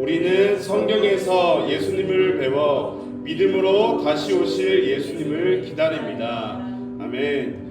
우리는 성경에서 예수님을 배워 믿음으로 다시 오실 예수님을 기다립니다. 아멘.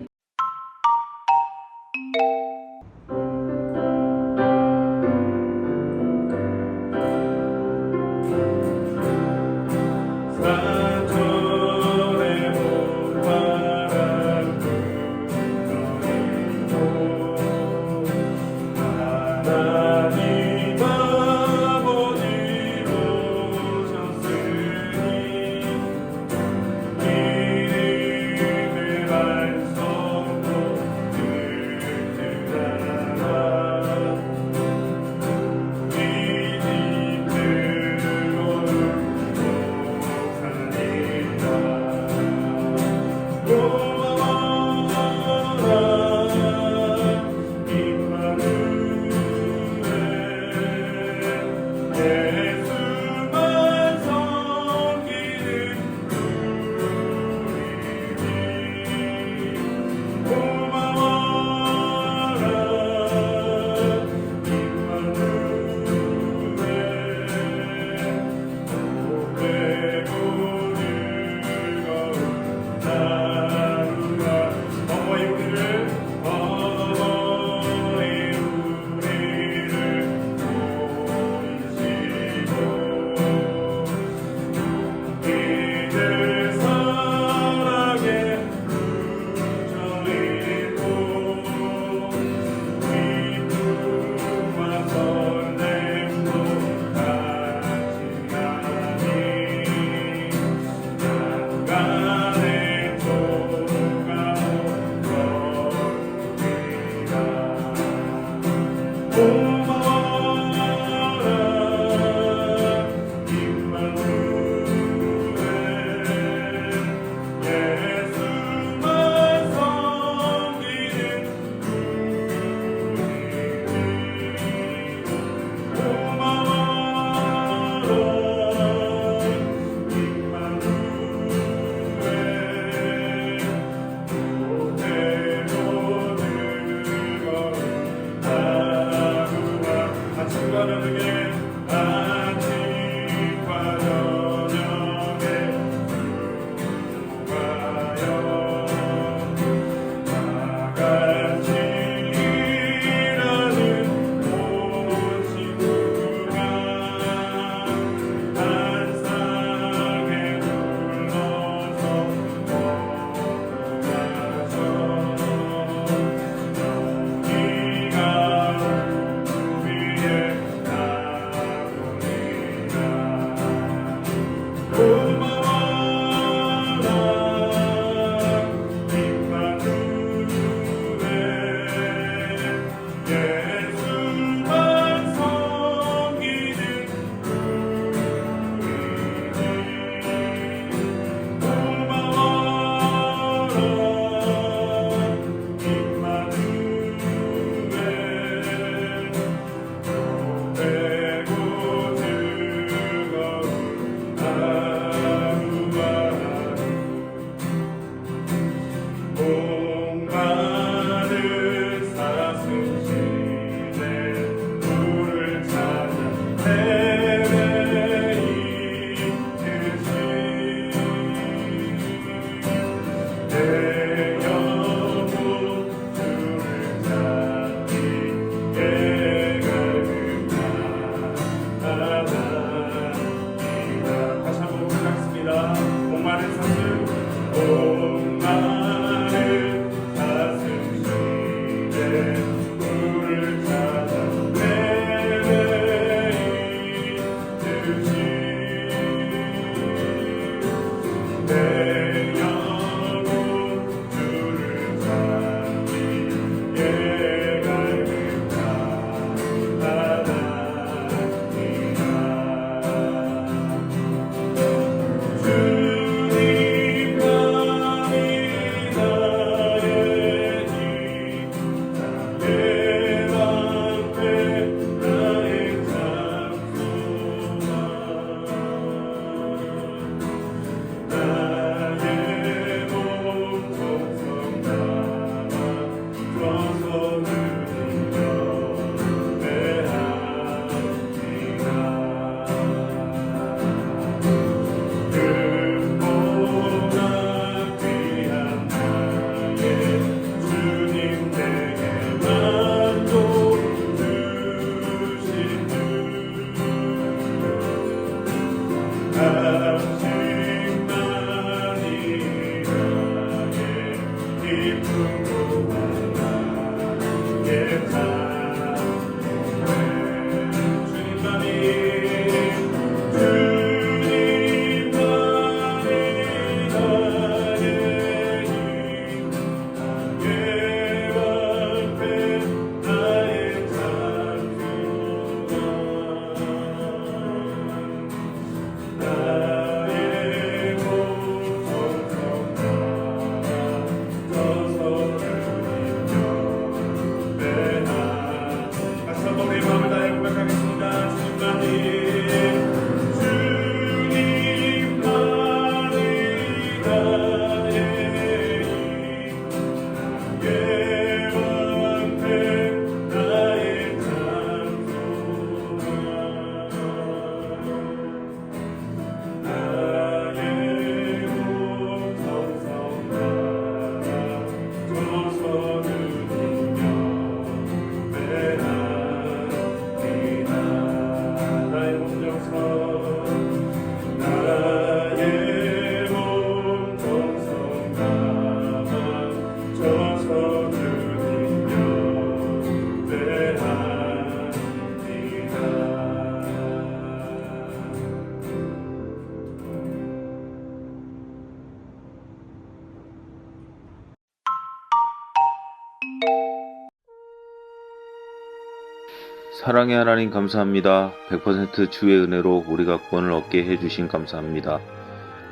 사랑의 하나님 감사합니다. 100% 주의 은혜로 우리가 구원을 얻게 해주신 감사합니다.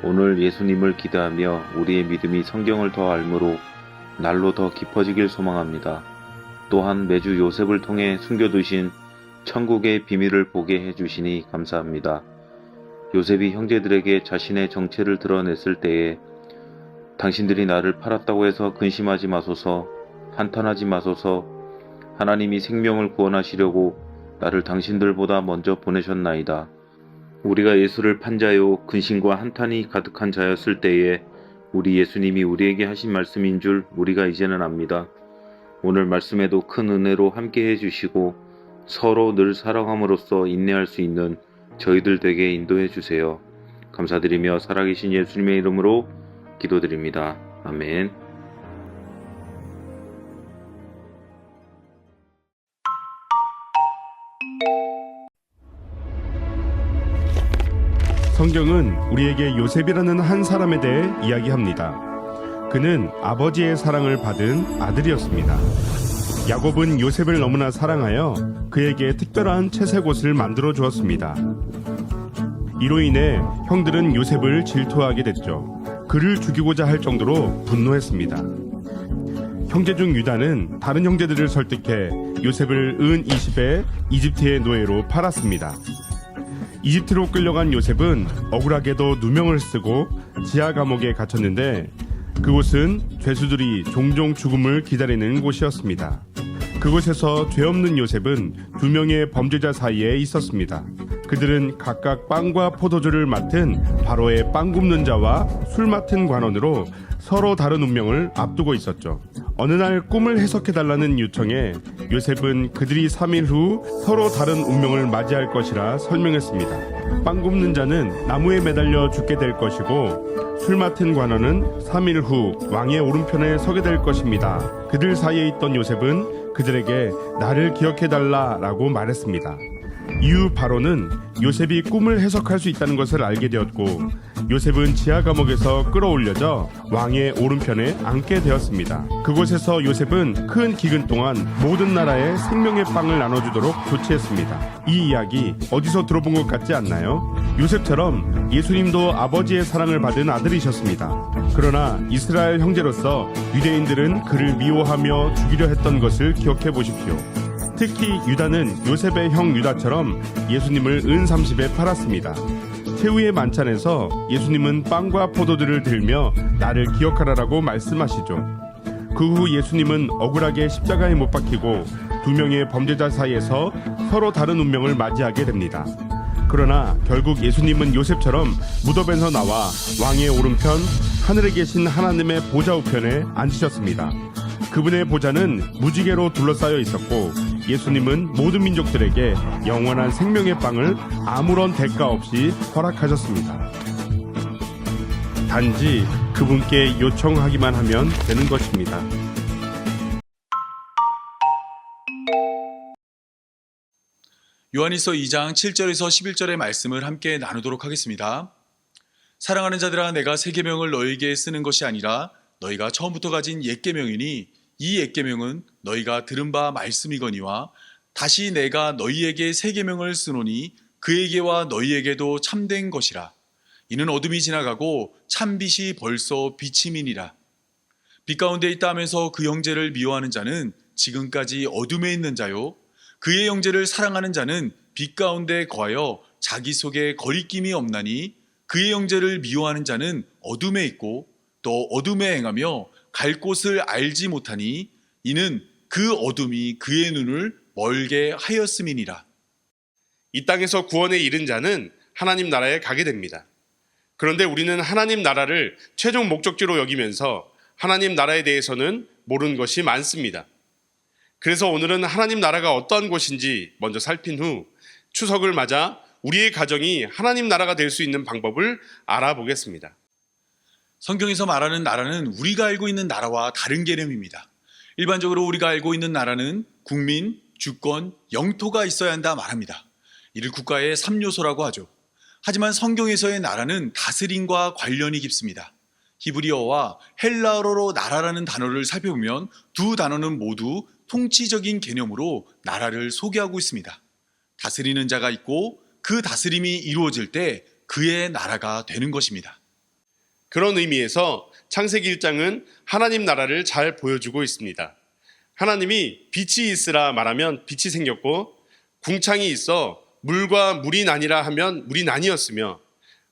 오늘 예수님을 기대하며 우리의 믿음이 성경을 더 알므로 날로 더 깊어지길 소망합니다. 또한 매주 요셉을 통해 숨겨두신 천국의 비밀을 보게 해주시니 감사합니다. 요셉이 형제들에게 자신의 정체를 드러냈을 때에 당신들이 나를 팔았다고 해서 근심하지 마소서, 한탄하지 마소서, 하나님이 생명을 구원하시려고 나를 당신들보다 먼저 보내셨나이다. 우리가 예수를 판 자요 근심과 한탄이 가득한 자였을 때에 우리 예수님이 우리에게 하신 말씀인 줄 우리가 이제는 압니다. 오늘 말씀에도 큰 은혜로 함께 해 주시고 서로 늘 사랑함으로써 인내할 수 있는 저희들 되게 인도해 주세요. 감사드리며 살아계신 예수님의 이름으로 기도드립니다. 아멘. 성경은 우리에게 요셉이라는 한 사람에 대해 이야기합니다. 그는 아버지의 사랑을 받은 아들이었습니다. 야곱은 요셉을 너무나 사랑하여 그에게 특별한 채색 옷을 만들어 주었습니다. 이로 인해 형들은 요셉을 질투하게 됐죠. 그를 죽이고자 할 정도로 분노했습니다. 형제 중 유다는 다른 형제들을 설득해 요셉을 은 20에 이집트의 노예로 팔았습니다. 이집트로 끌려간 요셉은 억울하게도 누명을 쓰고 지하 감옥에 갇혔는데 그곳은 죄수들이 종종 죽음을 기다리는 곳이었습니다. 그곳에서 죄 없는 요셉은 두 명의 범죄자 사이에 있었습니다. 그들은 각각 빵과 포도주를 맡은 바로의 빵 굽는 자와 술 맡은 관원으로 서로 다른 운명을 앞두고 있었죠. 어느 날 꿈을 해석해달라는 요청에 요셉은 그들이 3일 후 서로 다른 운명을 맞이할 것이라 설명했습니다. 빵 굽는 자는 나무에 매달려 죽게 될 것이고 술 맡은 관원은 3일 후 왕의 오른편에 서게 될 것입니다. 그들 사이에 있던 요셉은 그들에게 나를 기억해달라 라고 말했습니다. 이후 바로는 요셉이 꿈을 해석할 수 있다는 것을 알게 되었고 요셉은 지하 감옥에서 끌어올려져 왕의 오른편에 앉게 되었습니다. 그곳에서 요셉은 큰 기근 동안 모든 나라에 생명의 빵을 나눠주도록 조치했습니다. 이 이야기 어디서 들어본 것 같지 않나요? 요셉처럼 예수님도 아버지의 사랑을 받은 아들이셨습니다. 그러나 이스라엘 형제로서 유대인들은 그를 미워하며 죽이려 했던 것을 기억해 보십시오. 특히 유다는 요셉의 형 유다처럼 예수님을 은 30에 팔았습니다. 최후의 만찬에서 예수님은 빵과 포도들을 들며 나를 기억하라라고 말씀하시죠. 그 후 예수님은 억울하게 십자가에 못 박히고 두 명의 범죄자 사이에서 서로 다른 운명을 맞이하게 됩니다. 그러나 결국 예수님은 요셉처럼 무덤에서 나와 왕의 오른편 하늘에 계신 하나님의 보좌 우편에 앉으셨습니다. 그분의 보좌는 무지개로 둘러싸여 있었고 예수님은 모든 민족들에게 영원한 생명의 빵을 아무런 대가 없이 허락하셨습니다. 단지 그분께 요청하기만 하면 되는 것입니다. 요한일서 2장 7절에서 11절의 말씀을 함께 나누도록 하겠습니다. 사랑하는 자들아 내가 새 계명을 너희에게 쓰는 것이 아니라 너희가 처음부터 가진 옛 계명이니 이 옛 계명은 너희가 들은 바 말씀이거니와 다시 내가 너희에게 새 계명을 쓰노니 그에게와 너희에게도 참된 것이라. 이는 어둠이 지나가고 참 빛이 벌써 비침이니라. 빛 가운데 있다 하면서 그 형제를 미워하는 자는 지금까지 어둠에 있는 자요. 그의 형제를 사랑하는 자는 빛 가운데 거하여 자기 속에 거리낌이 없나니 그의 형제를 미워하는 자는 어둠에 있고 또 어둠에 행하며 갈 곳을 알지 못하니 이는 그 어둠이 그의 눈을 멀게 하였음이니라. 이 땅에서 구원에 이른 자는 하나님 나라에 가게 됩니다. 그런데 우리는 하나님 나라를 최종 목적지로 여기면서 하나님 나라에 대해서는 모르는 것이 많습니다. 그래서 오늘은 하나님 나라가 어떠한 곳인지 먼저 살핀 후 추석을 맞아 우리의 가정이 하나님 나라가 될 수 있는 방법을 알아보겠습니다. 성경에서 말하는 나라는 우리가 알고 있는 나라와 다른 개념입니다. 일반적으로 우리가 알고 있는 나라는 국민, 주권, 영토가 있어야 한다 말합니다. 이를 국가의 3요소라고 하죠. 하지만 성경에서의 나라는 다스림과 관련이 깊습니다. 히브리어와 헬라어로 나라라는 단어를 살펴보면 두 단어는 모두 통치적인 개념으로 나라를 소개하고 있습니다. 다스리는 자가 있고 그 다스림이 이루어질 때 그의 나라가 되는 것입니다. 그런 의미에서 창세기 1장은 하나님 나라를 잘 보여주고 있습니다. 하나님이 빛이 있으라 말하면 빛이 생겼고 궁창이 있어 물과 물이 나뉘라 하면 물이 나뉘었으며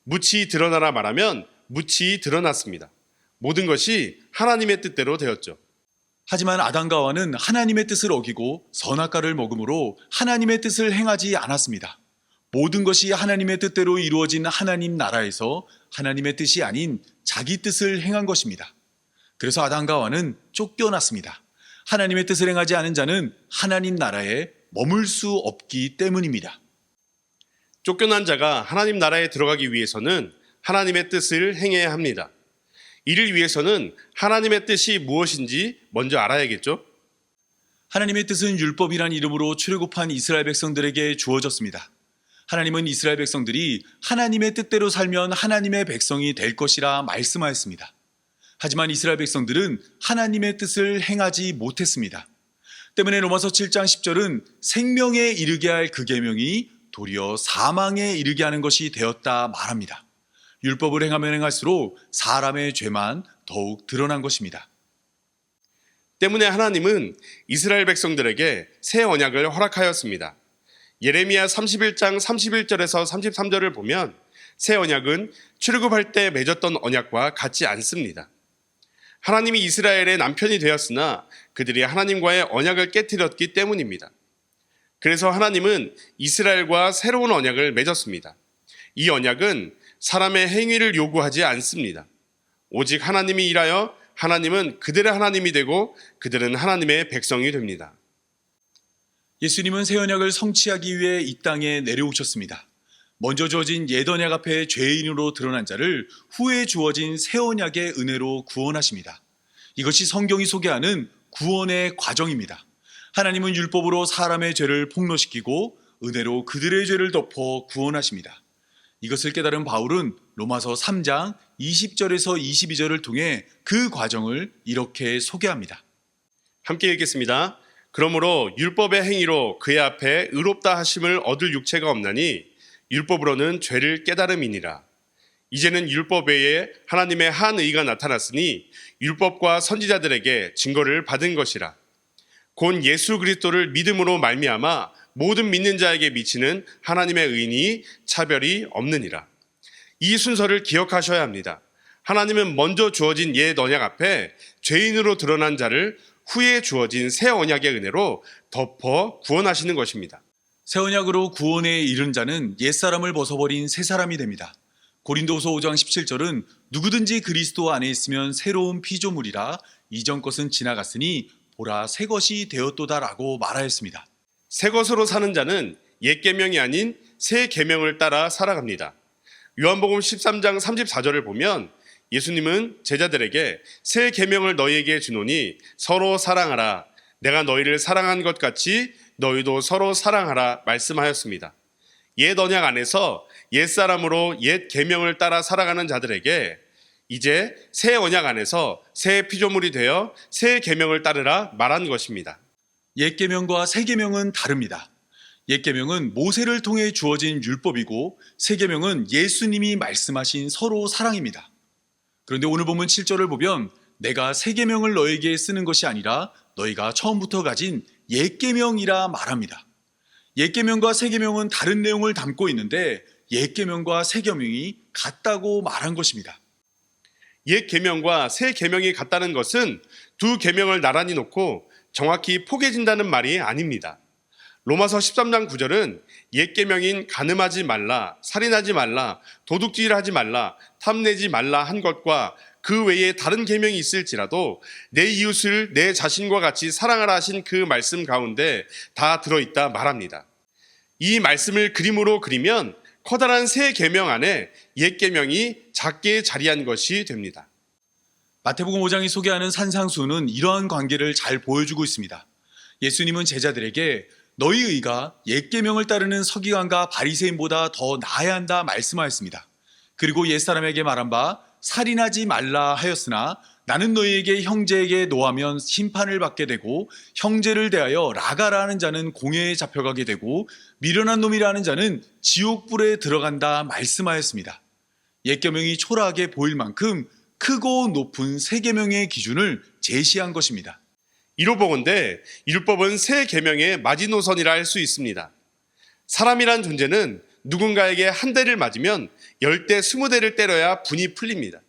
묻이 드러나라 말하면 묻이 드러났습니다. 모든 것이 하나님의 뜻대로 되었죠. 하지만 아담과 하와는 하나님의 뜻을 어기고 선악과를 먹음으로 하나님의 뜻을 행하지 않았습니다. 모든 것이 하나님의 뜻대로 이루어진 하나님 나라에서 하나님의 뜻이 아닌 자기 뜻을 행한 것입니다. 그래서 아담과 하와는 쫓겨났습니다. 하나님의 뜻을 행하지 않은 자는 하나님 나라에 머물 수 없기 때문입니다. 쫓겨난 자가 하나님 나라에 들어가기 위해서는 하나님의 뜻을 행해야 합니다. 이를 위해서는 하나님의 뜻이 무엇인지 먼저 알아야겠죠? 하나님의 뜻은 율법이란 이름으로 출애굽한 이스라엘 백성들에게 주어졌습니다. 하나님은 이스라엘 백성들이 하나님의 뜻대로 살면 하나님의 백성이 될 것이라 말씀하였습니다. 하지만 이스라엘 백성들은 하나님의 뜻을 행하지 못했습니다. 때문에 로마서 7장 10절은 생명에 이르게 할 그 계명이 도리어 사망에 이르게 하는 것이 되었다 말합니다. 율법을 행하면 행할수록 사람의 죄만 더욱 드러난 것입니다. 때문에 하나님은 이스라엘 백성들에게 새 언약을 허락하였습니다. 예레미야 31장 31절에서 33절을 보면 새 언약은 출애굽할 때 맺었던 언약과 같지 않습니다. 하나님이 이스라엘의 남편이 되었으나 그들이 하나님과의 언약을 깨뜨렸기 때문입니다. 그래서 하나님은 이스라엘과 새로운 언약을 맺었습니다. 이 언약은 사람의 행위를 요구하지 않습니다. 오직 하나님이 일하여 하나님은 그들의 하나님이 되고 그들은 하나님의 백성이 됩니다. 예수님은 새 언약을 성취하기 위해 이 땅에 내려오셨습니다. 먼저 주어진 옛 언약 앞에 죄인으로 드러난 자를 후에 주어진 새 언약의 은혜로 구원하십니다. 이것이 성경이 소개하는 구원의 과정입니다. 하나님은 율법으로 사람의 죄를 폭로시키고 은혜로 그들의 죄를 덮어 구원하십니다. 이것을 깨달은 바울은 로마서 3장 20절에서 22절을 통해 그 과정을 이렇게 소개합니다. 함께 읽겠습니다. 그러므로 율법의 행위로 그의 앞에 의롭다 하심을 얻을 육체가 없나니 율법으로는 죄를 깨달음이니라. 이제는 율법 외에 하나님의 한 의가 나타났으니 율법과 선지자들에게 증거를 받은 것이라. 곧 예수 그리스도를 믿음으로 말미암아 모든 믿는 자에게 미치는 하나님의 의인이 차별이 없느니라. 이 순서를 기억하셔야 합니다. 하나님은 먼저 주어진 옛 언약 앞에 죄인으로 드러난 자를 후에 주어진 새 언약의 은혜로 덮어 구원하시는 것입니다. 새 언약으로 구원에 이른 자는 옛사람을 벗어버린 새 사람이 됩니다. 고린도서 5장 17절은 누구든지 그리스도 안에 있으면 새로운 피조물이라 이전 것은 지나갔으니 보라 새 것이 되었도다라고 말하였습니다. 새 것으로 사는 자는 옛 계명이 아닌 새 계명을 따라 살아갑니다. 요한복음 13장 34절을 보면 예수님은 제자들에게 새 계명을 너희에게 주노니 서로 사랑하라. 내가 너희를 사랑한 것 같이 너희도 서로 사랑하라 말씀하였습니다. 옛 언약 안에서 옛 사람으로 옛 계명을 따라 살아가는 자들에게 이제 새 언약 안에서 새 피조물이 되어 새 계명을 따르라 말한 것입니다. 옛 계명과 새 계명은 다릅니다. 옛 계명은 모세를 통해 주어진 율법이고 새 계명은 예수님이 말씀하신 서로 사랑입니다. 그런데 오늘 보면 7절을 보면 내가 새 계명을 너에게 쓰는 것이 아니라 너희가 처음부터 가진 옛 계명이라 말합니다. 옛 계명과 새 계명은 다른 내용을 담고 있는데 옛 계명과 새 계명이 같다고 말한 것입니다. 옛 계명과 새 계명이 같다는 것은 두 계명을 나란히 놓고 정확히 포개진다는 말이 아닙니다. 로마서 13장 9절은 옛 계명인 간음하지 말라, 살인하지 말라, 도둑질하지 말라, 탐내지 말라 한 것과 그 외에 다른 계명이 있을지라도 내 이웃을 내 자신과 같이 사랑하라 하신 그 말씀 가운데 다 들어 있다 말합니다. 이 말씀을 그림으로 그리면 커다란 새 계명 안에 옛 계명이 작게 자리한 것이 됩니다. 마태복음 5장이 소개하는 산상수는 이러한 관계를 잘 보여주고 있습니다. 예수님은 제자들에게 너희 의가 옛 계명을 따르는 서기관과 바리새인보다 더 나아야 한다 말씀하였습니다. 그리고 옛사람에게 말한 바 살인하지 말라 하였으나 나는 너희에게 형제에게 노하면 심판을 받게 되고 형제를 대하여 라가라는 자는 공회에 잡혀가게 되고 미련한 놈이라는 자는 지옥불에 들어간다 말씀하였습니다. 옛 계명이 초라하게 보일 만큼 크고 높은 세 계명의 기준을 제시한 것입니다. 이로 보건대 율법은 새 계명의 마지노선이라 할 수 있습니다. 사람이란 존재는 누군가에게 한 대를 맞으면 열 대, 스무 대를 때려야 분이 풀립니다.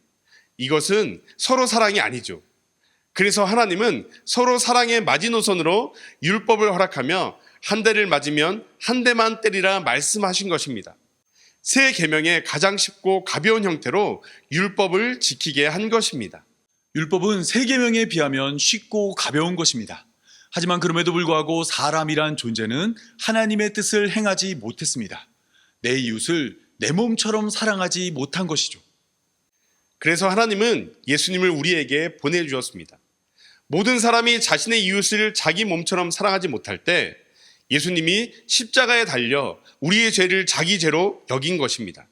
이것은 서로 사랑이 아니죠. 그래서 하나님은 서로 사랑의 마지노선으로 율법을 허락하며 한 대를 맞으면 한 대만 때리라 말씀하신 것입니다. 새 계명의 가장 쉽고 가벼운 형태로 율법을 지키게 한 것입니다. 율법은 세 계명에 비하면 쉽고 가벼운 것입니다. 하지만 그럼에도 불구하고 사람이란 존재는 하나님의 뜻을 행하지 못했습니다. 내 이웃을 내 몸처럼 사랑하지 못한 것이죠. 그래서 하나님은 예수님을 우리에게 보내주었습니다. 모든 사람이 자신의 이웃을 자기 몸처럼 사랑하지 못할 때 예수님이 십자가에 달려 우리의 죄를 자기 죄로 여긴 것입니다.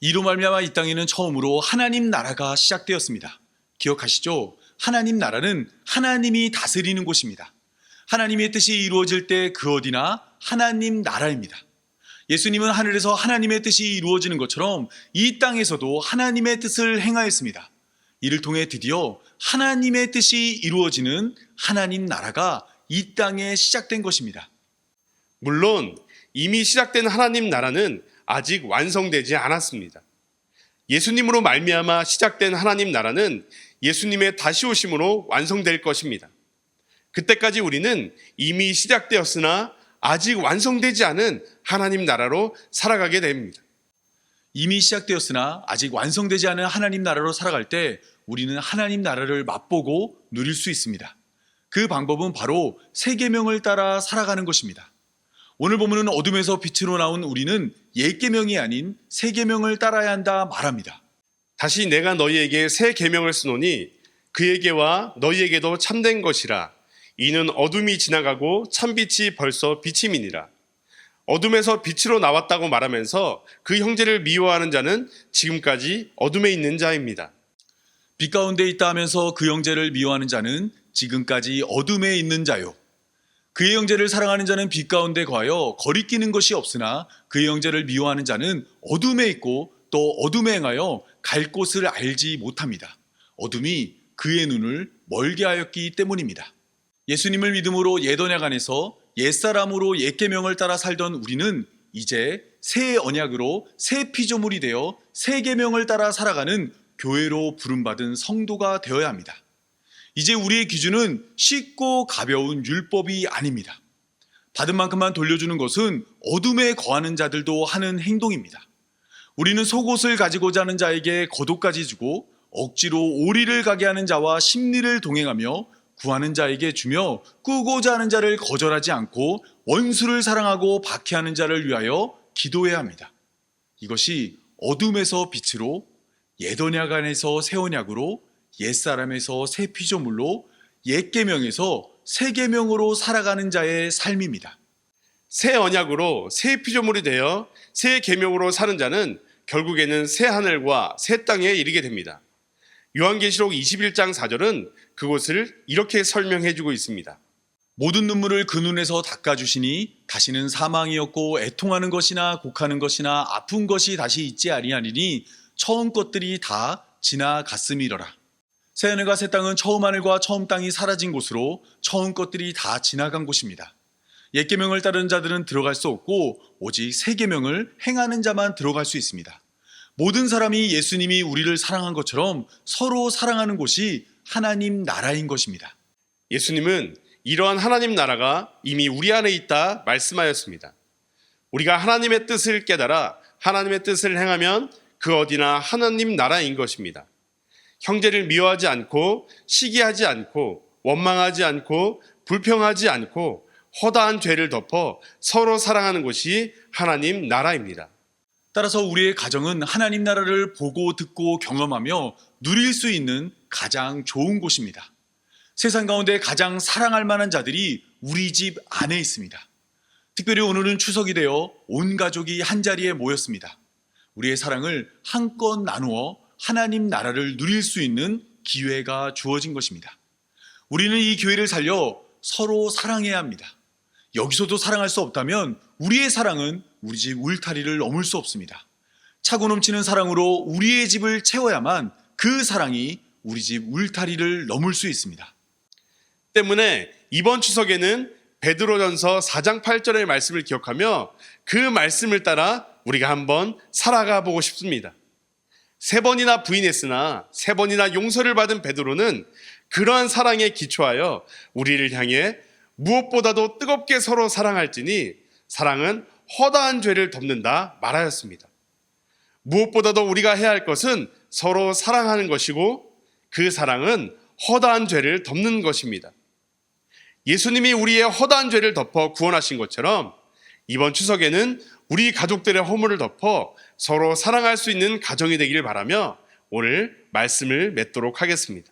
이로 말미암아 이 땅에는 처음으로 하나님 나라가 시작되었습니다. 기억하시죠? 하나님 나라는 하나님이 다스리는 곳입니다. 하나님의 뜻이 이루어질 때 그 어디나 하나님 나라입니다. 예수님은 하늘에서 하나님의 뜻이 이루어지는 것처럼 이 땅에서도 하나님의 뜻을 행하였습니다. 이를 통해 드디어 하나님의 뜻이 이루어지는 하나님 나라가 이 땅에 시작된 것입니다. 물론 이미 시작된 하나님 나라는 아직 완성되지 않았습니다. 예수님으로 말미암아 시작된 하나님 나라는 예수님의 다시 오심으로 완성될 것입니다. 그때까지 우리는 이미 시작되었으나 아직 완성되지 않은 하나님 나라로 살아가게 됩니다. 이미 시작되었으나 아직 완성되지 않은 하나님 나라로 살아갈 때 우리는 하나님 나라를 맛보고 누릴 수 있습니다. 그 방법은 바로 세 계명을 따라 살아가는 것입니다. 오늘 보면은 어둠에서 빛으로 나온 우리는 옛 계명이 아닌 세 계명을 따라야 한다 말합니다. 다시 내가 너희에게 새 계명을 쓰노니 그에게와 너희에게도 참된 것이라 이는 어둠이 지나가고 참빛이 벌써 비침이니라 어둠에서 빛으로 나왔다고 말하면서 그 형제를 미워하는 자는 지금까지 어둠에 있는 자입니다. 빛 가운데 있다 하면서 그 형제를 미워하는 자는 지금까지 어둠에 있는 자요. 그의 형제를 사랑하는 자는 빛 가운데 거하여 거리끼는 것이 없으나 그의 형제를 미워하는 자는 어둠에 있고 또 어둠에 행하여 갈 곳을 알지 못합니다. 어둠이 그의 눈을 멀게 하였기 때문입니다. 예수님을 믿음으로 옛 언약 안에서 옛사람으로 옛 계명을 따라 살던 우리는 이제 새 언약으로 새 피조물이 되어 새 계명을 따라 살아가는 교회로 부름받은 성도가 되어야 합니다. 이제 우리의 기준은 쉽고 가벼운 율법이 아닙니다. 받은 만큼만 돌려주는 것은 어둠에 거하는 자들도 하는 행동입니다. 우리는 속옷을 가지고자 하는 자에게 겉옷까지 주고 억지로 오리를 가게 하는 자와 심리를 동행하며 구하는 자에게 주며 꾸고자 하는 자를 거절하지 않고 원수를 사랑하고 박해하는 자를 위하여 기도해야 합니다. 이것이 어둠에서 빛으로 옛 언약 안에서 새 피조물로 옛 계명에서 새 계명으로 살아가는 자의 삶입니다. 새 언약으로 새 피조물이 되어 새 계명으로 사는 자는 결국에는 새 하늘과 새 땅에 이르게 됩니다. 요한계시록 21장 4절은 그곳을 이렇게 설명해 주고 있습니다. 모든 눈물을 그 눈에서 닦아주시니 다시는 사망이었고 애통하는 것이나 곡하는 것이나 아픈 것이 다시 있지 아니하리니 처음 것들이 다 지나갔음이러라. 새 하늘과 새 땅은 처음 하늘과 처음 땅이 사라진 곳으로 처음 것들이 다 지나간 곳입니다. 옛 계명을 따르는 자들은 들어갈 수 없고 오직 새 계명을 행하는 자만 들어갈 수 있습니다. 모든 사람이 예수님이 우리를 사랑한 것처럼 서로 사랑하는 곳이 하나님 나라인 것입니다. 예수님은 이러한 하나님 나라가 이미 우리 안에 있다 말씀하였습니다. 우리가 하나님의 뜻을 깨달아 하나님의 뜻을 행하면 그 어디나 하나님 나라인 것입니다. 형제를 미워하지 않고 시기하지 않고 원망하지 않고 불평하지 않고 허다한 죄를 덮어 서로 사랑하는 곳이 하나님 나라입니다. 따라서 우리의 가정은 하나님 나라를 보고 듣고 경험하며 누릴 수 있는 가장 좋은 곳입니다. 세상 가운데 가장 사랑할 만한 자들이 우리 집 안에 있습니다. 특별히 오늘은 추석이 되어 온 가족이 한 자리에 모였습니다. 우리의 사랑을 한껏 나누어 하나님 나라를 누릴 수 있는 기회가 주어진 것입니다. 우리는 이 기회를 살려 서로 사랑해야 합니다. 여기서도 사랑할 수 없다면 우리의 사랑은 우리 집 울타리를 넘을 수 없습니다. 차고 넘치는 사랑으로 우리의 집을 채워야만 그 사랑이 우리 집 울타리를 넘을 수 있습니다. 때문에 이번 추석에는 베드로전서 4장 8절의 말씀을 기억하며 그 말씀을 따라 우리가 한번 살아가 보고 싶습니다. 세 번이나 부인했으나 세 번이나 용서를 받은 베드로는 그러한 사랑에 기초하여 우리를 향해 무엇보다도 뜨겁게 서로 사랑할지니 사랑은 허다한 죄를 덮는다 말하였습니다. 무엇보다도 우리가 해야 할 것은 서로 사랑하는 것이고 그 사랑은 허다한 죄를 덮는 것입니다. 예수님이 우리의 허다한 죄를 덮어 구원하신 것처럼 이번 추석에는 우리 가족들의 허물을 덮어 서로 사랑할 수 있는 가정이 되기를 바라며 오늘 말씀을 맺도록 하겠습니다.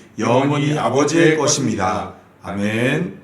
영원히 아버지의 것입니다. 아멘.